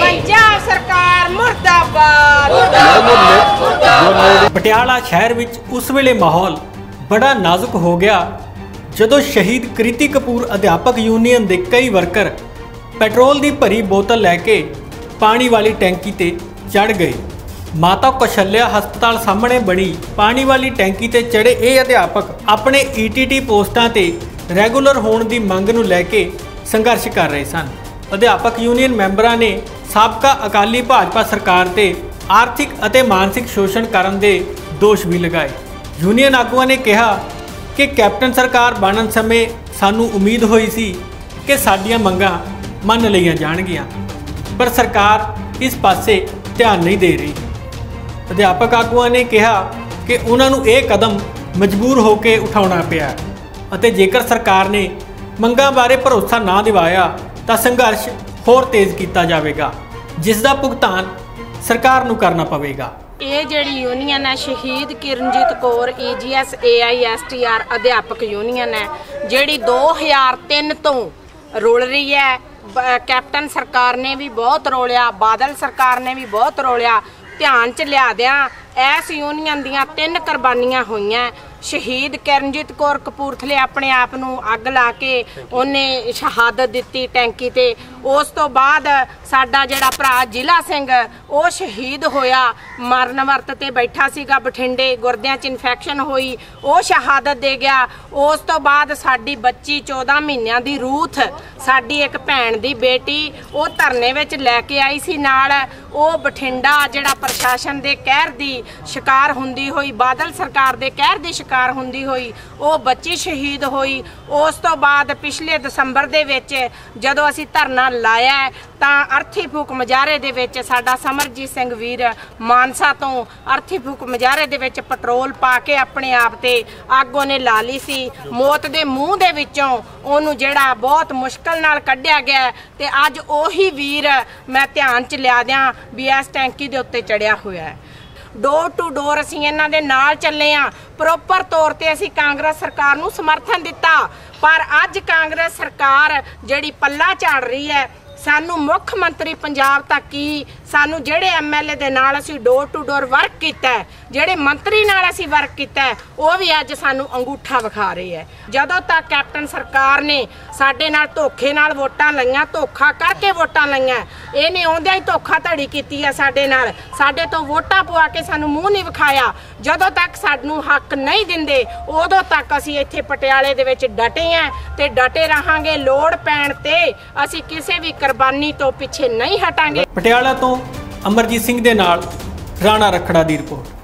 ਪੰਜਾਬ ਸਰਕਾਰ ਮੁਰਦਾਬਾਦ। ਪਟਿਆਲਾ ਸ਼ਹਿਰ ਵਿੱਚ ਉਸ ਵੇਲੇ ਮਾਹੌਲ ਬੜਾ ਨਾਜ਼ੁਕ ਹੋ ਗਿਆ ਜਦੋਂ ਸ਼ਹੀਦ ਕ੍ਰਿਤੀ ਕਪੂਰ ਅਧਿਆਪਕ ਯੂਨੀਅਨ ਦੇ ਕਈ ਵਰਕਰ ਪੈਟਰੋਲ ਦੀ ਭਰੀ ਬੋਤਲ ਲੈ ਕੇ ਪਾਣੀ ਵਾਲੀ ਟੈਂਕੀ ਤੇ ਚੜ ਗਏ। ਮਾਤਾ ਕੌਸ਼ਲਿਆ ਹਸਪਤਾਲ ਸਾਹਮਣੇ ਬਣੀ ਪਾਣੀ ਵਾਲੀ ਟੈਂਕੀ ਤੇ ਚੜੇ ਇਹ ਅਧਿਆਪਕ ਆਪਣੇ ਈਟੀਟੀ ਪੋਸਟਾਂ ਤੇ ਰੈਗੂਲਰ ਹੋਣ ਦੀ ਮੰਗ ਨੂੰ ਲੈ ਕੇ ਸੰਘਰਸ਼ ਕਰ ਰਹੇ ਸਨ। ਅਧਿਆਪਕ ਯੂਨੀਅਨ ਮੈਂਬਰਾਂ ਨੇ ਸਾਬਕਾ ਅਕਾਲੀ ਭਾਜਪਾ ਸਰਕਾਰ ਤੇ ਆਰਥਿਕ ਅਤੇ ਮਾਨਸਿਕ ਸ਼ੋਸ਼ਣ ਕਰਨ ਦੇ ਦੋਸ਼ ਵੀ ਲਗਾਏ। ਯੂਨੀਅਨ ਆਗੂਆਂ ਨੇ ਕਿਹਾ ਕਿ ਕੈਪਟਨ ਸਰਕਾਰ ਬਣਨ ਸਮੇਂ ਸਾਨੂੰ ਉਮੀਦ ਹੋਈ ਸੀ ਕਿ ਸਾਡੀਆਂ ਮੰਗਾਂ ਮੰਨ ਲਈਆਂ ਜਾਣਗੀਆਂ, ਪਰ ਸਰਕਾਰ ਇਸ ਪਾਸੇ ਧਿਆਨ ਨਹੀਂ ਦੇ ਰਹੀ। ਅਧਿਆਪਕ ਆਗੂਆਂ ਨੇ ਕਿਹਾ ਕਿ ਉਹਨਾਂ ਨੂੰ ਇਹ ਕਦਮ ਮਜਬੂਰ ਹੋ ਕੇ ਉਠਾਉਣਾ ਪਿਆ ਅਤੇ ਜੇਕਰ ਸਰਕਾਰ ਨੇ ਮੰਗਾਂ ਬਾਰੇ ਭਰੋਸਾ ਨਾ ਦਿਵਾਇਆ ਤਾਂ ਸੰਘਰਸ਼ ਹੋਰ ਤੇਜ਼ ਕੀਤਾ ਜਾਵੇਗਾ, ਜਿਸ ਦਾ ਭੁਗਤਾਨ ਸਰਕਾਰ ਨੂੰ ਕਰਨਾ ਪਵੇਗਾ। ਇਹ ਜਿਹੜੀ ਯੂਨੀਅਨ ਹੈ, ਸ਼ਹੀਦ ਕਿਰਨਜੀਤ ਕੌਰ ਈਜੀਐਸ ਏਆਈਐਸਟੀਆਰ ਅਧਿਆਪਕ ਯੂਨੀਅਨ ਹੈ, ਜਿਹੜੀ 2003 ਤੋਂ ਰੋਲ ਰਹੀ ਹੈ। ਕੈਪਟਨ ਸਰਕਾਰ ਨੇ ਵੀ ਬਹੁਤ ਰੋਲਿਆ, ਬਾਦਲ ਸਰਕਾਰ ਨੇ ਵੀ ਬਹੁਤ ਰੋਲਿਆ। ਧਿਆਨ ਚ ਲਿਆ ਦਿਆਂ। ਇਸ ਯੂਨੀਅਨ ਦੀਆਂ ਤਿੰਨ ਕੁਰਬਾਨੀਆਂ ਹੋਈਆਂ। ਸ਼ਹੀਦ ਕਿਰਨਜੀਤ ਕੌਰ ਕਪੂਰਥਲੇ ਆਪਣੇ ਆਪ ਨੂੰ ਅੱਗ ਲਾ ਕੇ ਉਹਨੇ ਸ਼ਹਾਦਤ ਦਿੱਤੀ ਟੈਂਕੀ ਤੇ। ਉਸ ਤੋਂ ਬਾਅਦ ਸਾਡਾ ਜਿਹੜਾ ਭਰਾ ਜ਼ਿਲ੍ਹਾ ਸਿੰਘ, ਉਹ ਸ਼ਹੀਦ ਹੋਇਆ। ਮਰਨ ਵਰਤ ਤੇ ਬੈਠਾ ਸੀਗਾ ਬਠਿੰਡੇ, ਗੁਰਦਿਆਂ 'ਚ ਇਨਫੈਕਸ਼ਨ ਹੋਈ, ਉਹ ਸ਼ਹਾਦਤ ਦੇ ਗਿਆ। ਉਸ ਤੋਂ ਬਾਅਦ ਸਾਡੀ ਬੱਚੀ 14 ਮਹੀਨਿਆਂ ਦੀ ਰੂਥ, ਸਾਡੀ ਇੱਕ ਭੈਣ ਦੀ ਬੇਟੀ, ਉਹ ਧਰਨੇ ਵਿੱਚ ਲੈ ਕੇ ਆਈ ਸੀ ਨਾਲ। ਉਹ ਬਠਿੰਡਾ ਜਿਹੜਾ ਪ੍ਰਸ਼ਾਸਨ ਦੇ ਕਹਿਰ ਦੀ ਸ਼ਿਕਾਰ ਹੁੰਦੀ ਹੋਈ, ਬਾਦਲ ਸਰਕਾਰ ਦੇ ਕਹਿਰ ਦੀ ਸ਼ਿਕਾਰ ਹੁੰਦੀ ਹੋਈ, ਉਹ ਬੱਚੀ ਸ਼ਹੀਦ ਹੋਈ। ਉਸ ਤੋਂ ਬਾਅਦ ਪਿਛਲੇ ਦਸੰਬਰ ਦੇ ਵਿੱਚ ਜਦੋਂ ਅਸੀਂ ਧਰਨਾ ਲਾਇਆ ਤਾਂ ਅਰਥੀ ਫੂਕ ਮਜਾਰੇ ਦੇ ਵਿੱਚ ਸਾਡਾ ਸਮਰਜੀਤ ਸਿੰਘ ਵੀਰ ਮਾਨਸਾ ਤੋਂ ਅਰਥੀ ਫੂਕ ਮਜਾਰੇ ਦੇ ਵਿੱਚ ਪੈਟਰੋਲ ਪਾ ਕੇ ਆਪਣੇ ਆਪ ਤੇ ਅੱਗ ਉਹਨੇ ਲਾ ਲਈ ਸੀ। ਮੌਤ ਦੇ ਮੂੰਹ ਦੇ ਵਿੱਚੋਂ ਉਹਨੂੰ ਜਿਹੜਾ ਬਹੁਤ ਮੁਸ਼ਕਲ ਨਾਲ ਕੱਢਿਆ ਗਿਆ ਤੇ ਅੱਜ ਉਹੀ ਵੀਰ ਮੈਂ ਧਿਆਨ ਚ ਲਿਆ ਦਿਆਂ ਵੀ ਇਸ ਟੈਂਕੀ ਦੇ ਉੱਤੇ ਚੜਿਆ ਹੋਇਆ ਹੈ। ਡੋਰ ਟੂ ਡੋਰ ਅਸੀਂ ਇਹਨਾਂ ਦੇ ਨਾਲ ਚੱਲੇ ਆ ਪ੍ਰੋਪਰ ਤੌਰ ਤੇ ਅਸੀਂ ਕਾਂਗਰਸ ਸਰਕਾਰ ਨੂੰ ਸਮਰਥਨ ਦਿੱਤਾ। ਪਰ ਅੱਜ ਕਾਂਗਰਸ ਸਰਕਾਰ ਜਿਹੜੀ ਪੱਲਾ ਝਾੜ ਰਹੀ ਹੈ, ਸਾਨੂੰ ਮੁੱਖ ਮੰਤਰੀ ਪੰਜਾਬ ਤੱਕ ਕੀ ਸਾਨੂੰ ਜਿਹੜੇ ਐਮਐਲਏ ਦੇ ਨਾਲ ਅਸੀਂ ਡੋਰ ਟੂ ਡੋਰ ਵਰਕ ਕੀਤਾ ਜਿਹੜੇ ਮੰਤਰੀ ਨਾਲ ਅਸੀਂ ਵਰਕ ਕੀਤਾ ਉਹ ਵੀ ਅੱਜ ਸਾਨੂੰ ਅੰਗੂਠਾ ਵਿਖਾ ਰਹੇ ਹੈ। ਜਦੋਂ ਤੱਕ ਕੈਪਟਨ ਸਰਕਾਰ ਨੇ ਸਾਡੇ ਨਾਲ ਧੋਖੇ ਨਾਲ ਵੋਟਾਂ ਲਈਆਂ, ਧੋਖਾ ਕਰਕੇ ਵੋਟਾਂ ਲਈਆਂ ਇਹਨੇ ਆਉਂਦਿਆਂ ਹੀ ਧੋਖਾ ਧੜੀ ਕੀਤੀ ਹੈ ਸਾਡੇ ਨਾਲ। ਸਾਡੇ ਤੋਂ ਵੋਟਾਂ ਪਵਾ ਕੇ ਸਾਨੂੰ ਮੂੰਹ ਨਹੀਂ ਵਿਖਾਇਆ। ਜਦੋਂ ਤੱਕ ਸਾਨੂੰ ਹੱਕ ਨਹੀਂ ਦਿੰਦੇ, ਉਦੋਂ ਤੱਕ ਅਸੀਂ ਇੱਥੇ ਪਟਿਆਲੇ ਦੇ ਵਿੱਚ ਡਟੇ ਆਂ ਤੇ ਡਟੇ ਰਹਾਂਗੇ। ਲੋੜ ਪੈਣ ਤੇ ਅਸੀਂ ਕਿਸੇ ਵੀ ਕੁਰਬਾਨੀ ਤੋਂ ਪਿੱਛੇ ਨਹੀਂ ਹਟਾਂਗੇ। ਪਟਿਆਲਾ ਤੋਂ ਅਮਰਜੀਤ ਸਿੰਘ ਦੇ ਨਾਲ ਰਾਣਾ ਰਖੜਾ ਦੀ ਰਿਪੋਰਟ।